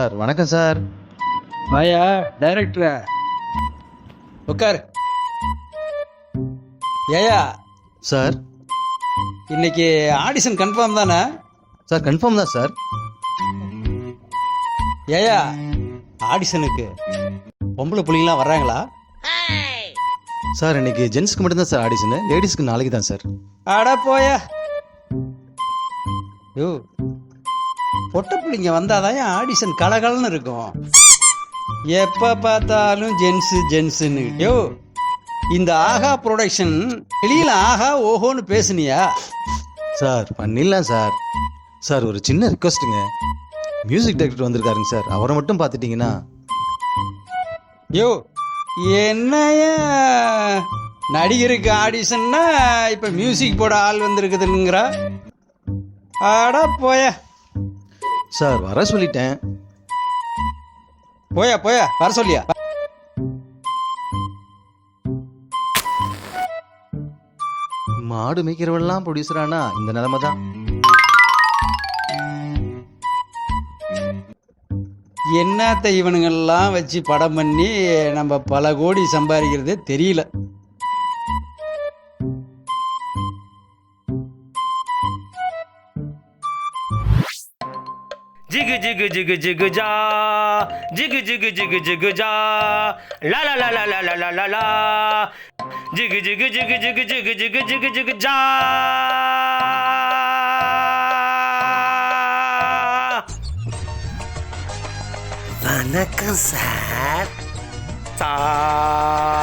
Sir. வணக்கம் sir. வாயா டைரக்டரா உட்கார் ஏயா சார். இன்னைக்கு ஆடிஷன் கன்ஃபார்ம் தானே? சார் கன்ஃபார்ம் தான் சார். ஏயா ஆடிஷனுக்கு பொம்பளை புள்ளிங்களாம் வர்றாங்களா? சார் இன்னைக்கு ஜென்ஸ்க்கு மட்டும்தான் சார் ஆடிஷனு. லேடிஸ்க்கு நாளைக்கு தான் சார். அட போயா. யோ பொட்டை பிள்ளைங்க வந்தாதான் ஆடிஷன் கலகலன்னு இருக்கும். எப்போ பார்த்தாலும் ஜென்ஸு ஜென்ஸுன்னு யோ இந்த ஆஹா ப்ரொடக்ஷன் வெளியில் ஆஹா ஓஹோன்னு பேசுனியா? சார் பண்ணிடலாம் சார். சார் ஒரு சின்ன ரிக்வஸ்ட்டுங்க மியூசிக் டைரக்டர் வந்திருக்காருங்க சார். அவரை மட்டும் பார்த்துட்டிங்கன்னா. யோ என்னையா? நடிகருக்கு ஆடிஷன்னா இப்போ மியூசிக் போட ஆள் வந்திருக்குதுங்கிறா? அட போயா. சார் வர சொல்லிட்டேன். போயா போயா வர சொல்லியா? மாடு மேய்க்கிறவெல்லாம் ப்ரொடியூசரானா இந்த நிலைமை தான். என்னத்த இவனுங்கெல்லாம் வச்சு படம் பண்ணி நம்ம பல கோடி சம்பாதிக்கிறதே தெரியல. jig jig jig jig ja jig jig jig jig ja la la la la la la la la la jig jig jig jig jig jig jig jig ja வணக்கம் சார் சார்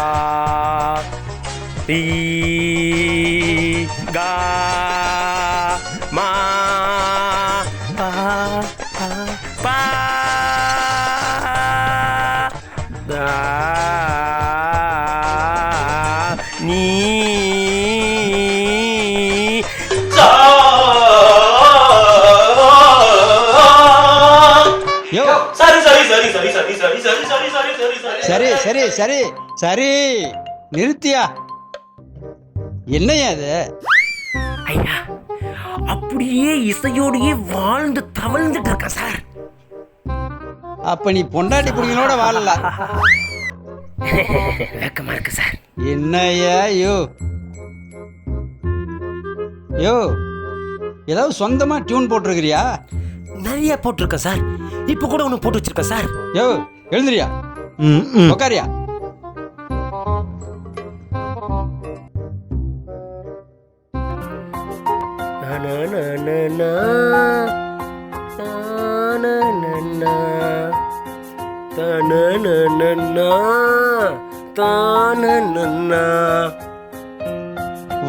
சரி சரி சரி. சரி. நிறுத்தியா? என்னையா அது ஐயா அப்படியே இசையோடையே வாழ்ந்து தவழ்ந்துட்டு இருக்கேன் சார் அப்ப நீ பொண்டாட்டி புடிங்களோட வாழல. வெக்கமா இருக்கு சார் என்னய்யா யோ யோ ஏதாவது சொந்தமா டியூன் போட்டிருக்கிறியா? நிறைய போட்டிருக்கேன் சார் இப்ப கூட ஒன்று போட்டு வச்சிருக்கேன் சார் யோ எழுந்துறியா. உக்காரியா?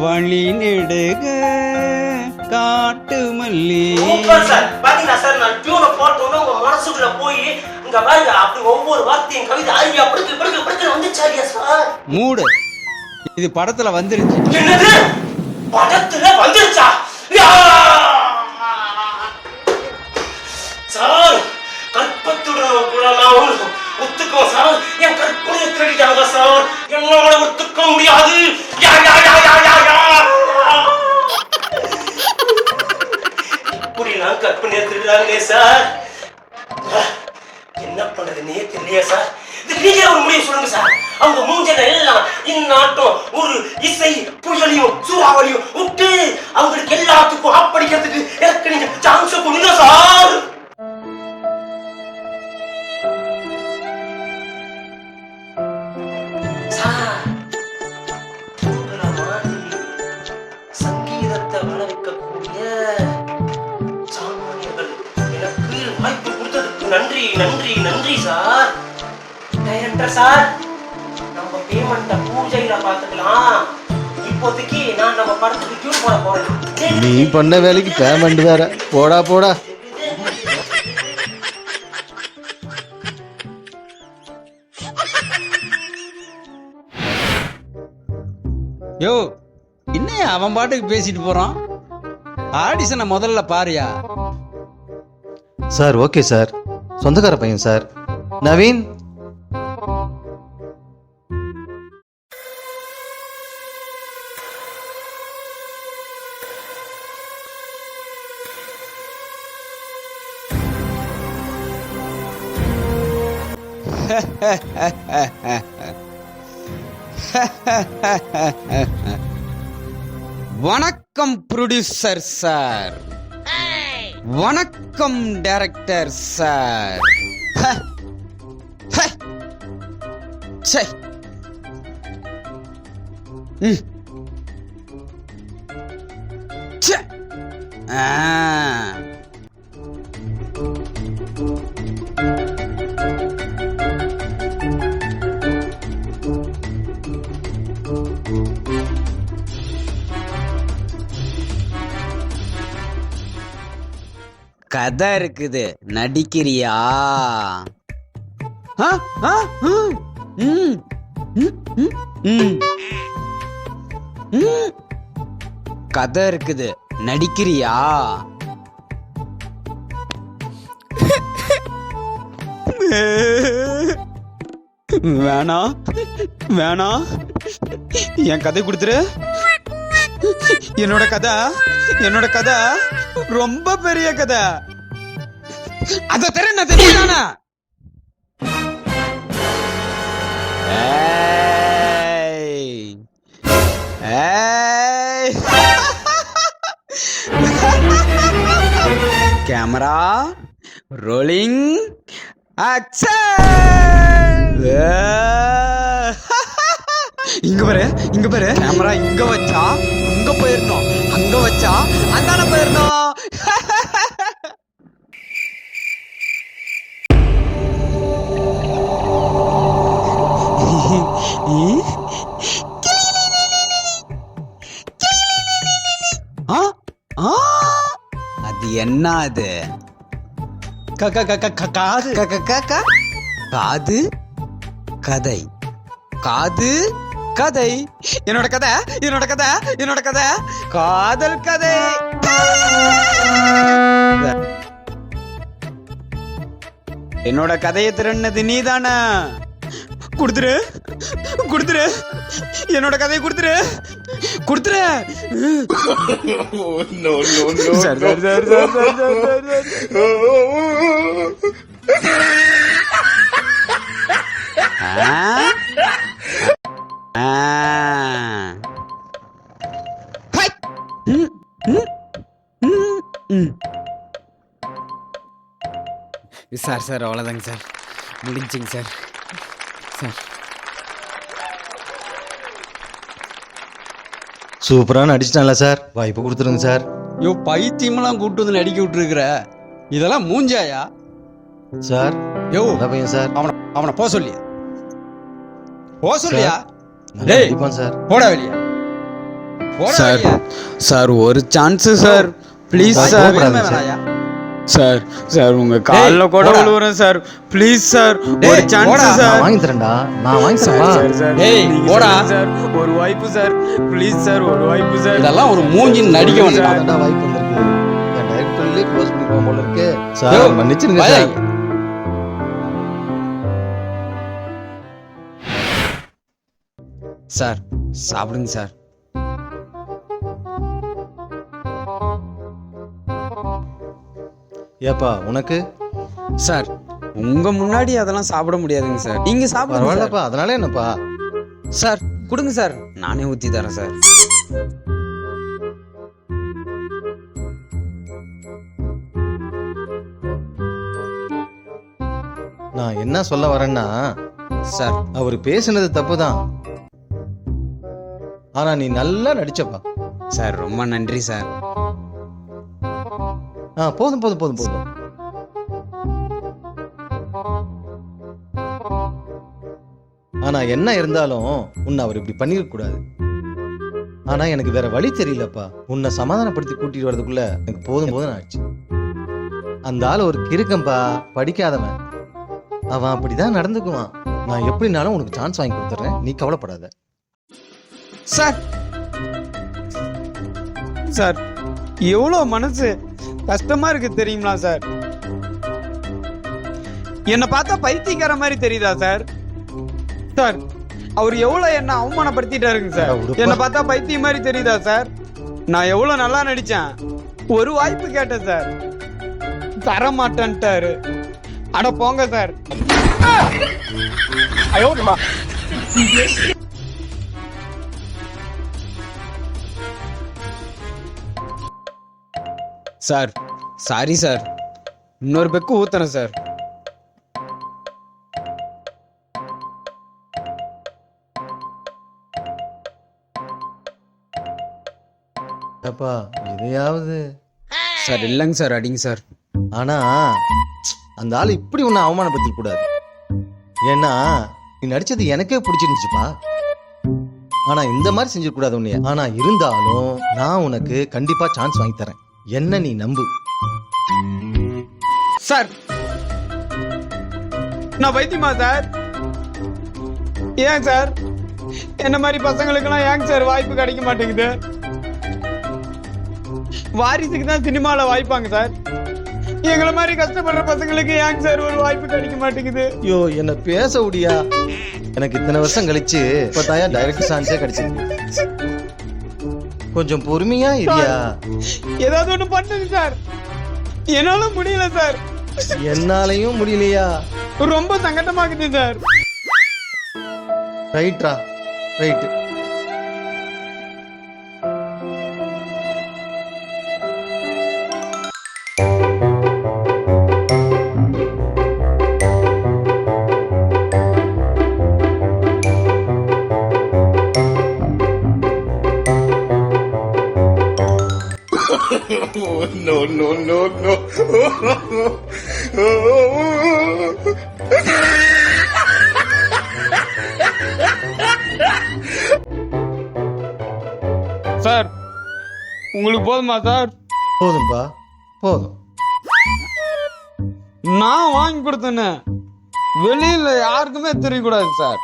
வழி நெடுக காட்டு மல்லி. சார். பாத்தீங்களா சார்? நான் டியூனை போட்டோன்னு உங்க மனசுக்குள்ள போய் இங்க பாருங்க அப்படி ஒவ்வொரு வார்த்தையும் கவிதை ஐயா பிடிக்க பிடிக்க பிடிக்க வந்துச்சாரியா சார்? மூடு. இது படத்துல வந்துருச்சு. என்னது? படத்துல வந்துருச்சா! சார் கற்பத்துடன் கூட நான் ஒத்துக்கோ சார்? என் கற்பனையை திருடிட்டாங்க சார். என்னால ஒத்துக்க முடியாது. யா யா யா யா யா யா! இப்படிலாம் கற்பனையை திருடாங்களே சார். என்ன பண்றதுன்னே தெரியல சார்? இது நீங்க ஒரு முடிவு சொல்லுங்க சார். அவங்க மூஞ்சல எல்லாம் இந்நாட்டம் ஒரு இசை புயலையும் சூறாவளியும் விட்டு அவங்களுக்கு எல்லாத்துக்கும் ஆப்படிக்கிறதுக்கு எனக்கு நீங்க சான்ஸ் கொடுங்க சார். சார் நம்ம பேமெண்ட்டை பூஜையில பார்த்துக்கலாம். இப்போதைக்கு நான் நம்ம படத்துக்கு டியூன் போட போறேன். நீ பண்ண வேலைக்கு பேமெண்ட் வேற. போடா போடா. யோ என்னையா அவன் பாட்டுக்கு பேசிட்டு போறான்? ஆடிஷனை முதல்ல பாருயா. Sir okay sir. சொந்தக்கார பையன் சார். நவீன் வணக்கம் ப்ரொடியூசர் சார் வணக்கம் டைரக்டர் சார் ஆ. கதை இருக்குது. நடிக்கிறியா? கதை இருக்குது. நடிக்கிறியா? வேணாம் வேணாம் என் கதை கொடுத்துரு. என்னோட கதை என்னோட கதை. ரொம்ப பெரிய கதை. அத தெரிய என்ன தெரியுதானா கேமரா ரோலிங் இங்க பாரு இங்க பாரு. கேமரா இங்க வச்சா அங்க போயிடணும் அங்க வச்சா அந்தான போயிடணும் என்ன அது க- க- க- க- க- காது. க- க- க- க- காது? கதை. காது? கதை. என்னோட கதை? என்னோட கதை? என்னோட கதை? காதல் கதை. என்னோட கதையை திறன்னது நீதானே? கொடுத்துரு. கொடுத்துரு. என்னோட கதையை கொடுத்துரு. கொடுத்துரு சரி, சரி, சரி, சரி, சரி, சரி, சரி, சரி. ஆ? ஆ. ஹை! ம், ம், ம், ம். சார் சார் அவ்வளோதாங்க சார் முடிஞ்சுங்க சார் சார் சூப்பரா நடிச்சிட்டான்ல சார். வாய்ப்பு கொடுத்துருங்க சார். யோ பைத்தியமெல்லாம் கூட்டு வந்து நடிக்க விட்டுருக்குற. இதெல்லாம் மூஞ்சாயா? சார் யோ பையன் சார். அவனை அவனை போக சொல்லியா? போக சொல்லியா டேய். சார். போடா வெளியா. போடா சார் சார் ஒரு chance sir. Please sir, sir sir. உங்க கால்ல கூட. விழுவுறேன் சார். ப்ளீஸ் சார் ஒரு சான்ஸ். சார். வாங்கி தரேன்டா நான் வாங்கி சார் தரேன் சார் நீங்க போடா. சொல்லுங்க சார். ஒரு வாய்ப்பு சார். ப்ளீஸ் சார் ஒரு வாய்ப்பு சார். இதெல்லாம் ஒரு மூஞ்சின்னு நடிக்க வேண்டாம் அதான்டா வாய்ப்பு வந்திருக்கு. என் டைரக்டர்லயே க்ளோஸ் பண்ணிருக்கோம் போல இருக்கு. சார் மன்னிச்சிருங்க சார். சார் சாப்பிடுங்க சார். ஏப்பா உனக்கு? சார் உங்க முன்னாடி அதெல்லாம் சாப்பிட முடியாதுங்க சார். நீங்க சாப்பிடுங்க. பரவாயில்லப்பா அதனால என்னப்பா? சார் கொடுங்க சார். நானே ஊத்தி தரேன் சார். நான் என்ன சொல்ல வரேன்னா சார். அவர் பேசுனது தப்புதான். ஆனா நீ நல்லா நடிச்சப்பா. சார் ரொம்ப நன்றி சார். ஆ போதும் போதும் போதும் போதும். ஆனா என்ன இருந்தாலும் உன்னை அவர் இப்படி பண்ணிருக்க கூடாது. ஆனா எனக்கு வேற வழி தெரியலப்பா. உன்னை சமாதானப்படுத்தி கூட்டிட்டு வரதுக்குள்ள எனக்கு போதும் போதும் ஆச்சு அந்த ஆள் ஒரு கிறுக்கம்பா படிக்காதவன். அவன் அப்படிதான் நடந்துக்குவான். நான் எப்படினாலும் உனக்கு சான்ஸ் வாங்கி கொடுத்துறேன். நீ கவலைப்படாத. சார். சார் எவ்வளோ மனசு கஷ்டமா இருக்கு தெரியுங்களா சார்? என்னை பார்த்தா பைத்தியக்கார மாதிரி தெரியுதா சார்? சார் அவர் எவ்வளவு என்ன அவமானப்படுத்திட்டாருங்க சார். என்னை பார்த்தா பைத்தியம் மாதிரி தெரியுதா சார்? நான் எவ்வளவு நல்லா நடிச்சேன் ஒரு வாய்ப்பு கேட்டேன் சார். தர மாட்டேன்ட்டாரு அட போங்க சார். சார் சாரி சார் இன்னொரு பெக்கு ஊத்துறேன் சார் அப்பா இதையாவது சார் இல்லைங்க சார் அடிங்க சார் ஆனா அந்த ஆள் இப்படி உன்னை அவமானப்படுத்திக்க கூடாது. ஏன்னா நீ நடிச்சது எனக்கே பிடிச்சிருந்துச்சுப்பா. ஆனா இந்த மாதிரி செஞ்சிடக்கூடாது உன்னைய. ஆனா இருந்தாலும் நான் உனக்கு கண்டிப்பா சான்ஸ் வாங்கி தரேன். என்ன நீ நம்பு? சார் நான் வைத்தியமா சார். ஏன் சார்? என்ன மாதிரி பசங்களுக்கெல்லாம் ஏங்க சார் வாய்ப்பு கிடைக்க மாட்டேங்குது? வாரிசுக்கு தான் சினிமால வாய்ப்பாங்க சார். எங்களை மாதிரி கஷ்டப்படுற பசங்களுக்கு ஏங்க சார் ஒரு வாய்ப்பு கிடைக்க மாட்டேங்குது? ஐயோ என்ன பேச முடியா எனக்கு இத்தனை வருஷம் கழிச்சு இப்பதாயா டைரக்ட் சான்ஸே கிடைச்சிருக்கு. கொஞ்சம் பொறுமையா இருயா ஏதாவது ஒண்ணு பண்ணுங்க சார். என்னால முடியல சார். என்னாலையும் முடியலையா? ரொம்ப சங்கடமாக்குது சார். ரைட்ரா ரைட்டு சார் உங்களுக்கு போதுமா சார்? போதும்பா போதும். நான் வாங்கி கொடுத்தேன்னு வெளியில யாருக்குமே தெரியக்கூடாது சார்.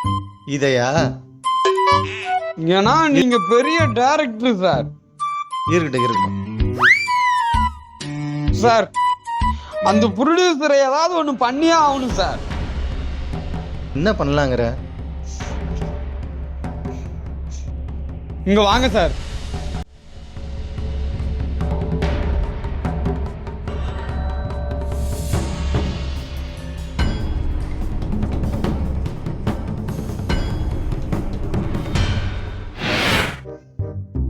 இதையா? ஏன்னா நீங்க பெரிய டைரக்டர் சார். இருக்கட்டும் இருக்கட்டும். சார் அந்த ப்ரொடியூசரை ஏதாவது ஒண்ணு பண்ணியே ஆகணும் சார். என்ன பண்ணலாங்கிற? இங்க வாங்க சார்.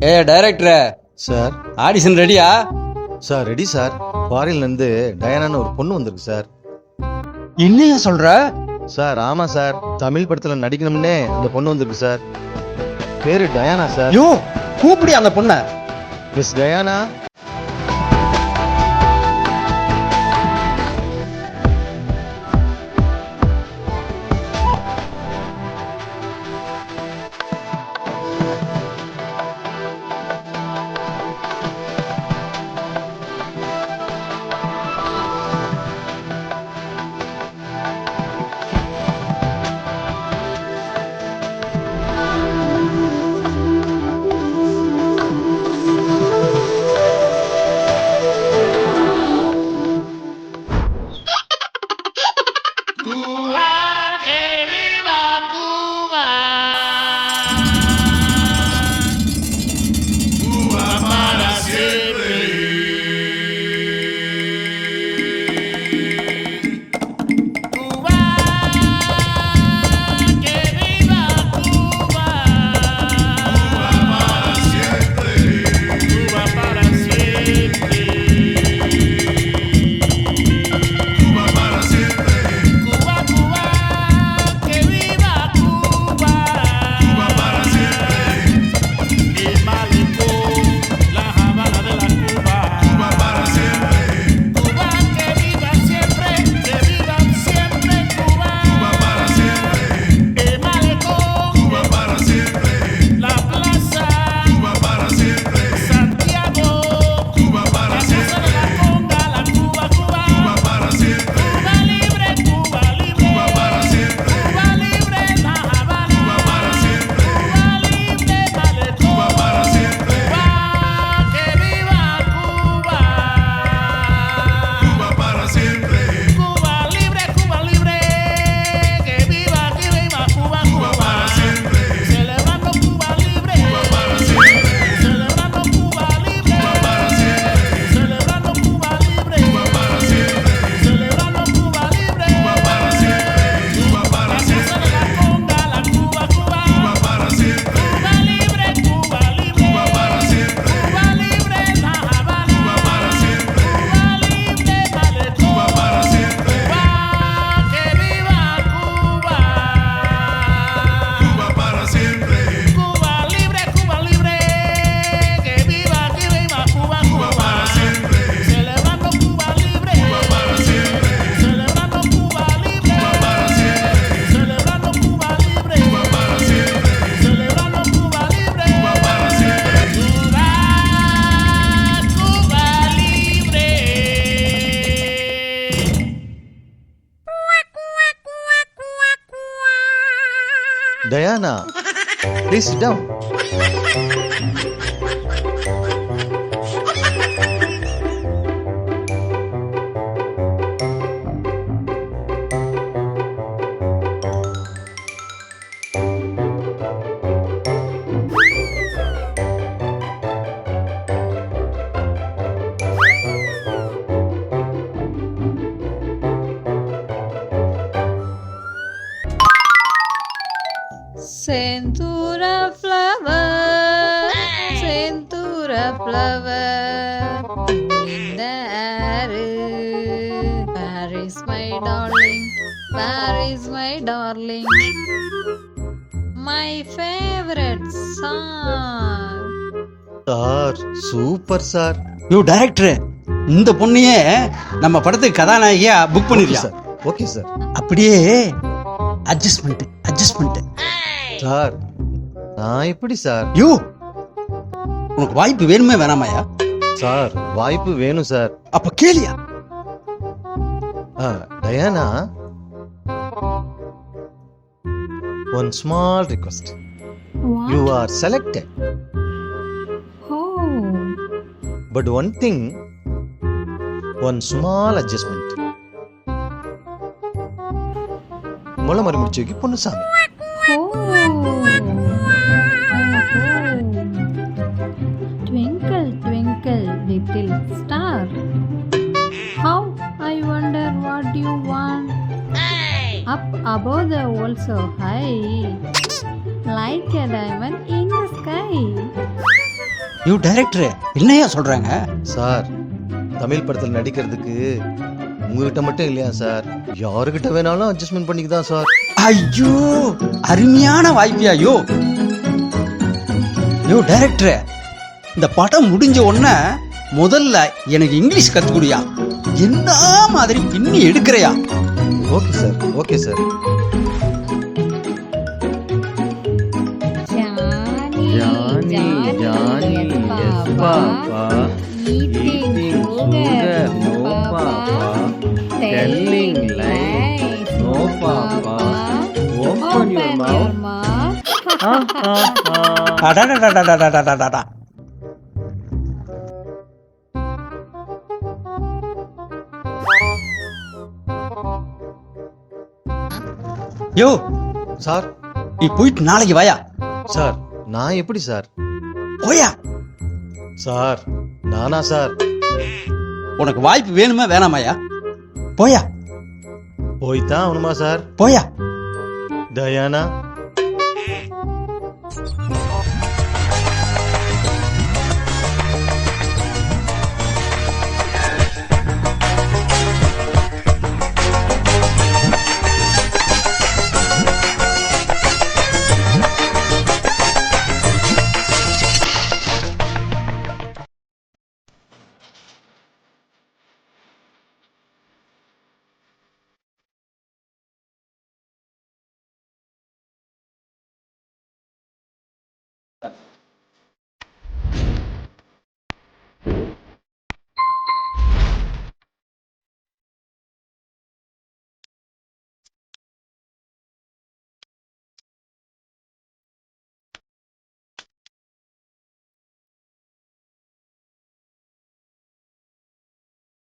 ஏ டைரக்டர் சார். ஆடிஷன் ரெடியா சார் ரெடி சார். ஃபாரின்ல இருந்து டயானான்னு ஒரு பொண்ணு வந்திருக்கு சார். என்னையா சொல்ற? சார் ஆமா சார். தமிழ் படத்துல நடிக்கணும்னே அந்த பொண்ணு வந்திருக்கு சார். பேரு டயானா சார். யோ கூப்பிடி அந்த பொண்ண. Miss Diana Don't. Super sir yo director இந்த பொண்ணையே நம்ம படத்துக்கு கதாநாயகியா புக் பண்ணிருக்கோம் சார் ஓகே சார் அப்படியே அட்ஜஸ்ட்மெண்ட் அட்ஜஸ்ட்மெண்ட் சார் நான் எப்படி சார் யோ உனக்கு வாய்ப்பு வேணுமே வேணாமாயா? சார் வாய்ப்பு வேணும் சார் அப்ப கேளியா? ஆ, Diana? One small request you? Are selected But one thing, one small adjustment. முளை மறு முடிச்சுக்கு பொண்ணுசாமி oh. Twinkle, twinkle, little star. How I wonder what you want. Up above the also யோ டைரக்டர் என்னையா சொல்றாங்க? சார் தமிழ் படத்தில் நடிக்கிறதுக்கு உங்ககிட்ட மட்டும் இல்லையா சார்? யாருக்கிட்ட வேணாலும் அட்ஜஸ்ட்மெண்ட் பண்ணிக்கலாம் சார். ஐயோ அருமையான வாய்ப்பியா யோ யோ டைரக்டர் இந்த படம் முடிஞ்ச உடனே முதல்ல எனக்கு இங்கிலீஷ் கத்துக்குடியா என்ன மாதிரி பின்னி எடுக்கிறையா? Okay sir okay sir. Johnny, yes, Papa. Eating sugar, no, Papa. Telling lies, no, Papa. Open your mouth. அடடடடடடடடடா. யோ சார் நீ போயிட்டு நாளைக்கு வாயா சார் நான் எப்படி சார் போயா சார் நானா சார்? உனக்கு வாய்ப்பு வேணுமா வேணாமாயா போயா போய்தான் ஆகணுமா சார்? போயா டயானா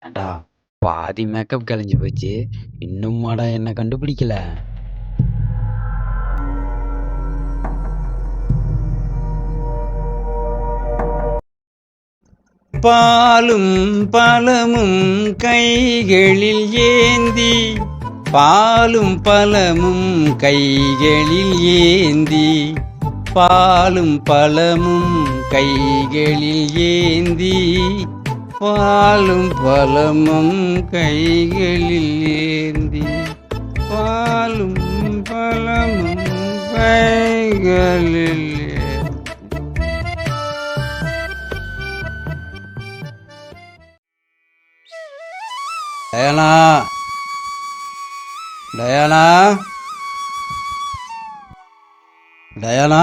ஏண்டா பாதி மேக்கப் கலைஞ்சு போச்சு. இன்னும் மாடா என்ன கண்டுபிடிக்கல. பாலும் பழமும் கைகளில் ஏந்தி பாலும் பழமும் கைகளில் ஏந்தி பாலும் பழமும் கைகளில் ஏந்தி. பாலும் பழமும் கைகளில் ஏந்தி பாலும் பழமும் கைகளில் டயானா டயானா டயானா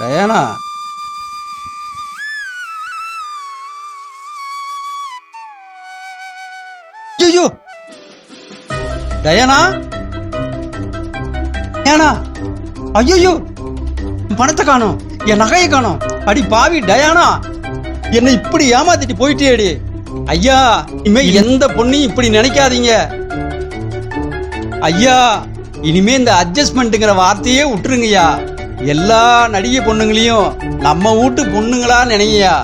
டயானா. ஐயோ. டயானா? டயானா ஐயோ பணத்தை காணோம் என் நகையை காணோம். அடி பாவி டயானா. என்னை இப்படி ஏமாத்திட்டு போயிட்டேடி ஐயா இனிமே எந்த பொண்ணையும் இப்படி நினைக்காதீங்க. ஐயா இனிமே இந்த அட்ஜஸ்ட்மெண்ட்டுங்கிற வார்த்தையே விட்டுருங்கய்யா. எல்லா நடிகை பொண்ணுங்களையும் நம்ம வீட்டு பொண்ணுங்களா நினைங்கய்யா.